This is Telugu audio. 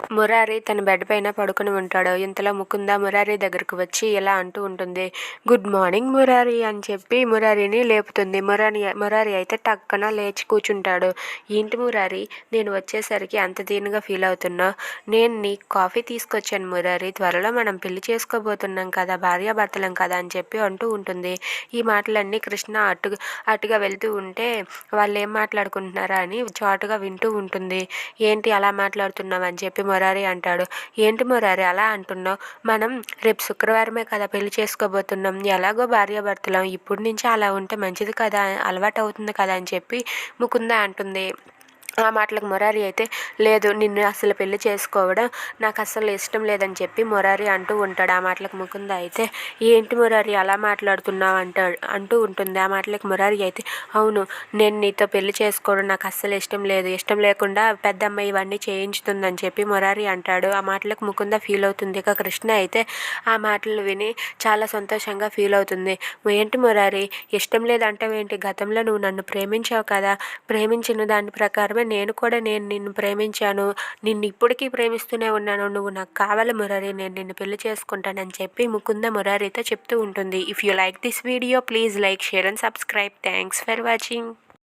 మురారి తన బెడ్ పైన పడుకుని ఉంటాడు. ఇంతలో ముకుంద మురారి దగ్గరకు వచ్చి ఇలా అంటూ ఉంటుంది. గుడ్ మార్నింగ్ మురారి అని చెప్పి మురారిని లేపుతుంది. మురారి మురారి అయితే టక్కన లేచి కూర్చుంటాడు. ఏంటి మురారి నేను వచ్చేసరికి అంత దీనిగా ఫీల్ అవుతున్నా. నేను నీకు కాఫీ తీసుకొచ్చాను మురారి. త్వరలో మనం పెళ్ళి చేసుకోబోతున్నాం కదా భార్యాభర్తలం కదా అని చెప్పి అంటూ ఉంటుంది. ఈ మాటలన్నీ కృష్ణ అటు అటుగా వెళ్తూ ఉంటే వాళ్ళు ఏం మాట్లాడుకుంటున్నారా? అని చాటుగా వింటూ ఉంటుంది. ఏంటి అలా మాట్లాడుతున్నావు? అని చెప్పి మురారి అంటాడు. ఏంటి మురారి అలా అంటున్నావు? మనం రేపు శుక్రవారమే కదా పెళ్ళి చేసుకోబోతున్నాం. ఎలాగో భార్యాభర్తలం ఇప్పుడు నుంచి అలా ఉంటే మంచిది కదా అలవాటు అవుతుంది కదా అని చెప్పి ముకుంద అంటుంది. ఆ మాటలకు మొరారి అయితే లేదు నిన్ను అసలు పెళ్ళి చేసుకోవడం నాకు అసలు ఇష్టం లేదని చెప్పి మొరారి అంటూ ఉంటాడు. ఆ మాటలకు ముకుంద అయితే ఏంటి మొరారి అలా మాట్లాడుతున్నావు? అంటాడు అంటూ ఉంటుంది. ఆ మాటలకు మొరారి అయితే అవును నేను నీతో పెళ్ళి చేసుకోవడం నాకు అస్సలు ఇష్టం లేదు. ఇష్టం లేకుండా పెద్ద అమ్మాయి ఇవన్నీ చేయించుతుందని చెప్పి మొరారి అంటాడు. ఆ మాటలకు ముకుంద ఫీల్ అవుతుంది. ఇక కృష్ణ అయితే ఆ మాటలు విని చాలా సంతోషంగా ఫీల్ అవుతుంది. ఏంటి మొరారి ఇష్టం లేదంటావేంటి? గతంలో నువ్వు నన్ను ప్రేమించావు కదా. ప్రేమించిన దాని ప్రకారమే నేను కూడా నేను నిన్ను ప్రేమించాను. నిన్ను ఇప్పటికీ ప్రేమిస్తూనే ఉన్నాను. నువ్వు నాకు కావాలి మురారి నేను నిన్ను పెళ్ళి చేసుకుంటానని చెప్పి ముకుంద మురారితో చెప్తూ ఉంటుంది. If you like this video please like share and subscribe thanks for watching